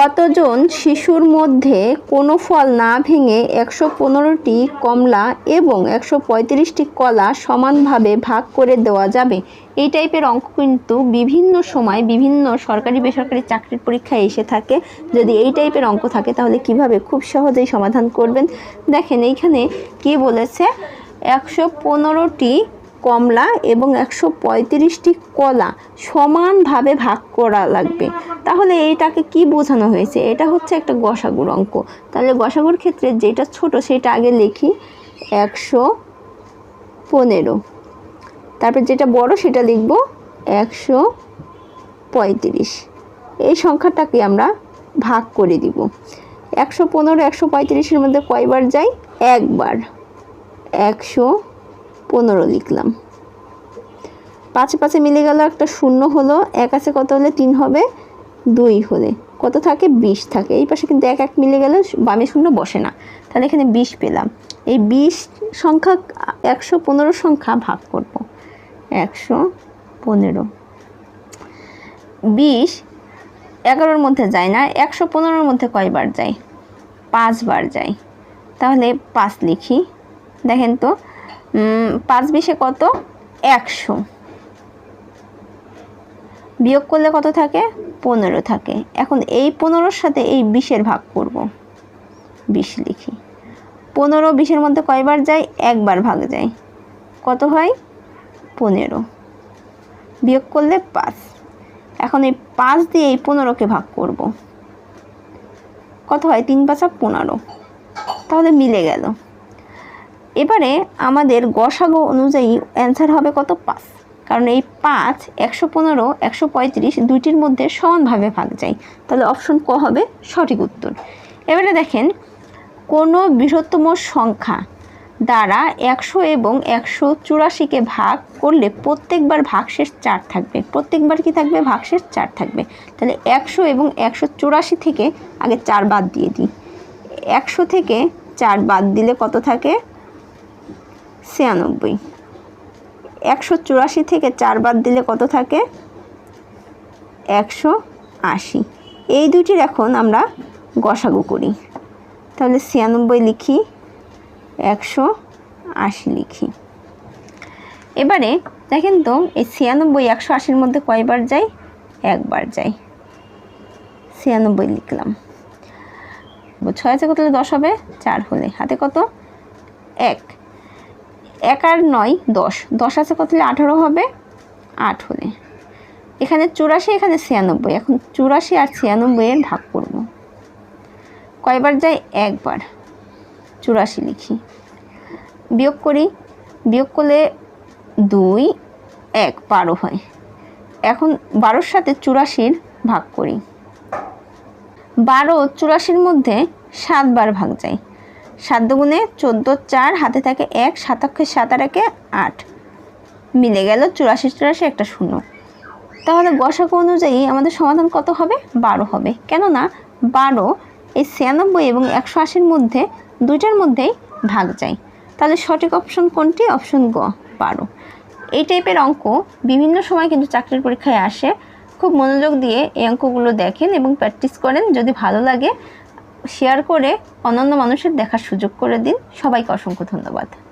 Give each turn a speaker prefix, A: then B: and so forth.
A: কতজন শিশুর মধ্যে কোনো ফল না ভেঙে একশো পনেরোটি কমলা এবং একশো পঁয়ত্রিশটি কলা সমানভাবে ভাগ করে দেওয়া যাবে? এই টাইপের অঙ্ক কিন্তু বিভিন্ন সময় বিভিন্ন সরকারি বেসরকারি চাকরির পরীক্ষায় এসে থাকে। যদি এই টাইপের অঙ্ক থাকে, তাহলে কীভাবে খুব সহজেই সমাধান করবেন? দেখেন, এইখানে কি বলেছে? একশো পনেরোটি কমলা এবং একশো পঁয়ত্রিশটি কলা সমানভাবে ভাগ করা লাগবে। তাহলে এইটাকে কি বোঝানো হয়েছে? এটা হচ্ছে একটা গসাগুর অঙ্ক। তাহলে গসাগুর ক্ষেত্রে যেটা ছোট সেটা আগে লিখি। একশো পনেরো। তারপর যেটা বড় সেটা লিখব। একশো পঁয়ত্রিশ। এই সংখ্যাটাকে আমরা ভাগ করে দিব। একশো পনেরো, একশো পঁয়ত্রিশের মধ্যে কয়বার যাই? একবার। একশো পনেরো লিখলাম। পাঁচে পাঁচে মিলে গেল একটা শূন্য হলো, এক আছে কত হলে তিন হবে? দুই হলে। কত থাকে? বিশ থাকে। এই পাশে কিন্তু এক এক মিলে গেলে, বামে শূন্য বসে না। তাহলে এখানে বিশ পেলাম। এই বিশ সংখ্যা একশো পনেরো সংখ্যা ভাগ করব। একশো পনেরো। বিশ এগারোর মধ্যে যায় না। একশো পনেরোর মধ্যে কয়বার যায়? পাঁচবার যায়। তাহলে পাঁচ লিখি। দেখেন তো পাঁচ বিশে কত? একশো। বিয়োগ করলে কত থাকে? পনেরো থাকে। এখন এই পনেরোর সাথে এই বিশের ভাগ করব। বিশ লিখি। পনেরো বিশের মধ্যে কয়বার যায়? একবার ভাগ যায়। কত হয়? পনেরো। বিয়োগ করলে পাঁচ। এখন এই পাঁচ দিয়ে এই পনেরোকে ভাগ করব। কত হয়? তিন পাঁচা পনেরো। তাহলে মিলে গেল। এবারে আমাদের গসাগো অনুযায়ী অ্যান্সার হবে কত? পাঁচ। কারণ এই পাঁচ, একশো পনেরো, একশো পঁয়ত্রিশ দুইটির মধ্যে সমানভাবে ভাগ যায়। তাহলে অপশন ক হবে? সঠিক উত্তর। এবারে দেখেন, কোনো বৃহত্তম সংখ্যা দ্বারা একশো এবং একশো চুরাশিকে ভাগ করলে প্রত্যেকবার ভাগশেষ চার থাকবে। প্রত্যেকবার কি থাকবে? ভাগশেষ চার থাকবে। তাহলে একশো এবং একশো চুরাশি থেকে আগে চার বাদ দিয়ে দিই। একশো থেকে চার বাদ দিলে কত থাকে? ছিয়ানব্বই। একশো চুরাশি থেকে চার বাদ দিলে কত থাকে? একশো আশি। এই দুটির এখন আমরা গসাগু করি। তাহলে ছিয়ানব্বই লিখি, একশো আশি লিখি। এবারে দেখেন তো, এই ছিয়ানব্বই, একশো আশির মধ্যে কয়বার যাই একবার যাই ছিয়ানব্বই লিখলাম। ছয় আছে কত দশ হবে? চার হলে। হাতে কত? এক। এক আর নয়, দশ। দশ আছে কত হলে? আঠারো হবে। আট হলে। এখানে চুরাশি, এখানে ছিয়ানব্বই। এখন চুরাশি আর ছিয়ানব্বই এর ভাগ করব। কয়বার যাই? একবার। চুরাশি লিখি। বিয়োগ করি। বিয়োগ করলে দুই, এক, বারো হয়। এখন বারোর সাথে চুরাশির ভাগ করি। বারো চুরাশির মধ্যে সাতবার ভাগ যায় সাত দুগুণে চোদ্দ চার, হাতে থাকে এক সাতাক্ষে সাত আর একে আট। মিলে গেল চুরাশি চুরাশি একটা শূন্য। তাহলে গসাগু অনুযায়ী আমাদের সমাধান কত হবে? বারো হবে। কেননা বারো এই ছিয়ানব্বই এবং একশো আশির মধ্যে দুইটার মধ্যেই ভাগ যায়। তাহলে সঠিক অপশন কোনটি? অপশন গ, বারো। এই টাইপের অঙ্ক বিভিন্ন সময় কিন্তু চাকরির পরীক্ষায় আসে। খুব মনোযোগ দিয়ে এই অঙ্কগুলো দেখেন এবং প্র্যাকটিস করেন। যদি ভালো লাগে শেয়ার করে অন্যান্য মানুষের দেখার সুযোগ করে দিন। সবাইকে অসংখ্য ধন্যবাদ।